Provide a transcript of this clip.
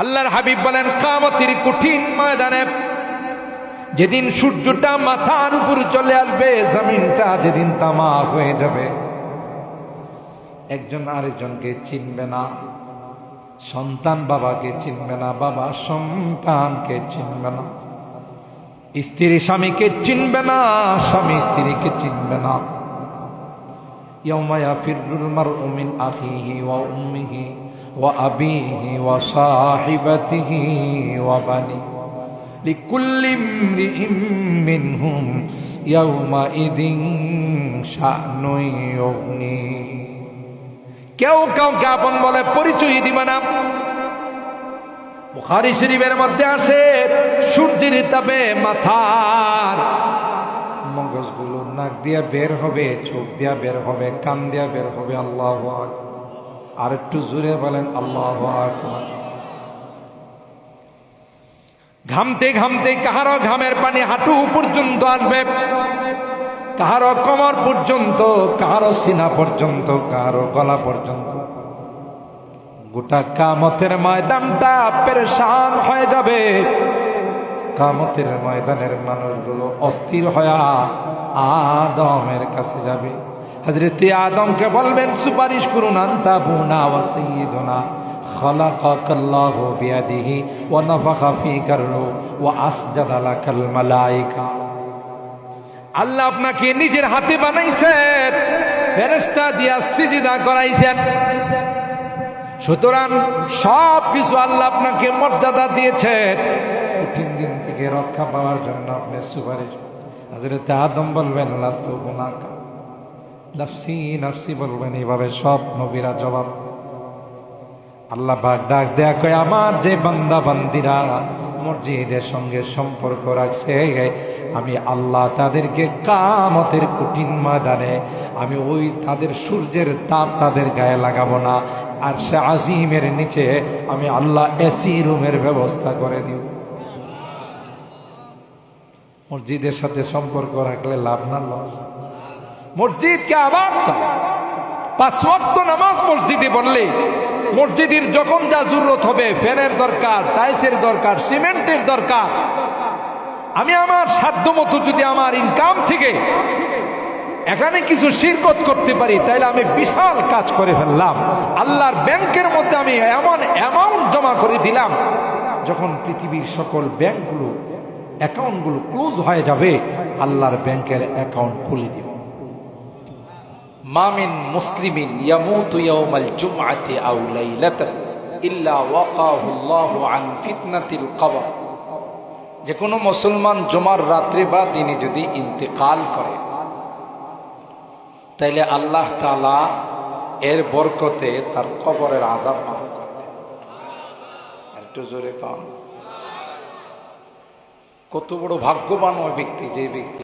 আল্লাহর হাবিব বলেন, কামতির কঠিন ময়দানে যেদিন সূর্যটা মাথার উপর চলে আসবে, জমিনটা যেদিন তামা হয়ে যাবে। একজন আরেকজনকে চিনবে না, সন্তান বাবাকে চিনবে না, বাবা সন্তানকে চিনবে না, স্ত্রী স্বামীকে চিনবে না, স্বামী স্ত্রীকে চিনবে না। ইয়মায়া ফিরুল মার উমিন আখিহি ওয়া উম্মিহি। وأبيه وصاحبته وبنيه لكل امرئ منهم يومئذ شأن يغنيه কেউ কাউকে আপন বলে পরিচয় দিবে না বুখারি শরীফের মধ্যে আসে সূর্যের তাপে মাথার মগজগুলো নাক দিয়া বের হবে চোখ দিয়া বের হবে কান দিয়া বের হবে আল্লাহ আর একটু জোরে বলেন, আল্লাহ ঘামতে ঘামতে কাহারো ঘামের পানি হাঁটু পর্যন্ত আসবে, কাহারো কমর পর্যন্ত, কাহারো সিনা পর্যন্ত, কাহারো গলা পর্যন্ত। গোটা কামতের ময়দানটা পেরেশান হয়ে যাবে। কামতের ময়দানের মানুষগুলো অস্থির হয়ে আদমের কাছে যাবে। হজরতে আদমকে বলবেন সুপারিশ করুন আন্তা বুনা ওয়াসিদুনা خلقك الله بيده ونفخ فيك الروح واسجد لك الملائكه আল্লাহ আপনাকে নিজের হাতে বানাইছেন ফেরেশতা দিয়া সিজদা করাইছেন সুতরাং সব কিছু আল্লাহ আপনাকে মর্যাদা দিয়েছেন কঠিন দিন থেকে রক্ষা পাওয়ার জন্য আপনি সুপারিশ হাজরত আদম বলবেন লাস্ত গুনাকা নাফসি নাফসি বলবেন এইভাবে সব নবীরা জবাব। আল্লাহ পাক ডাক দেয়া কয়, আমার যে বান্দা, বান্দিরা, মসজিদের সঙ্গে সম্পর্ক রাখছে, আমি আল্লাহ তাদেরকে কামতের কঠিন ময়দানে, আমি ওই তাদের সূর্যের তাপ তাদের গায়ে লাগাবো না, আর সে আজিমের নিচে আমি আল্লাহ এসি রুমের ব্যবস্থা করে দিব। মসজিদের সাথে সম্পর্ক রাখলে লাভ না, লস। মসজিদকে আবাদ কর। পাঁচ ওয়াক্ত নামাজ মসজিদে বললে মসজিদের যখন যা জরুরত হবে ফ্যানের দরকার, টাইলসের দরকার, সিমেন্টের দরকার। আমি আমার সাধ্য মতো যদি আমার ইনকাম থেকে এখানে কিছু শিরকত করতে পারি, তাহলে আমি বিশাল কাজ করে ফেললাম। আল্লাহর ব্যাংকের মধ্যে আমি এমন অ্যামাউন্ট জমা করে দিলাম, যখন পৃথিবীর সকল ব্যাংকগুলো অ্যাকাউন্টগুলো ক্লোজ হয়ে যাবে, আল্লাহর ব্যাংকের অ্যাকাউন্ট খুলে দিব। মামিন মুসলিমিন ইয়ামুতু ইয়াউমাল জুমআতি আও লাইলাতান ইল্লা ওয়াকাহু আল্লাহু আন ফিতনাতিল কবর। যে কোনো মুসলমান জুমার রাত্রে বা দিনে যদি ইন্তেকাল করে, তাইলে আল্লাহ তাআলা এর বরকতে তার কবরের আযাব মাফ করে দেন। একটু জোরে পান কত বড় ভাগ্যবান ওই ব্যক্তি, যে ব্যক্তি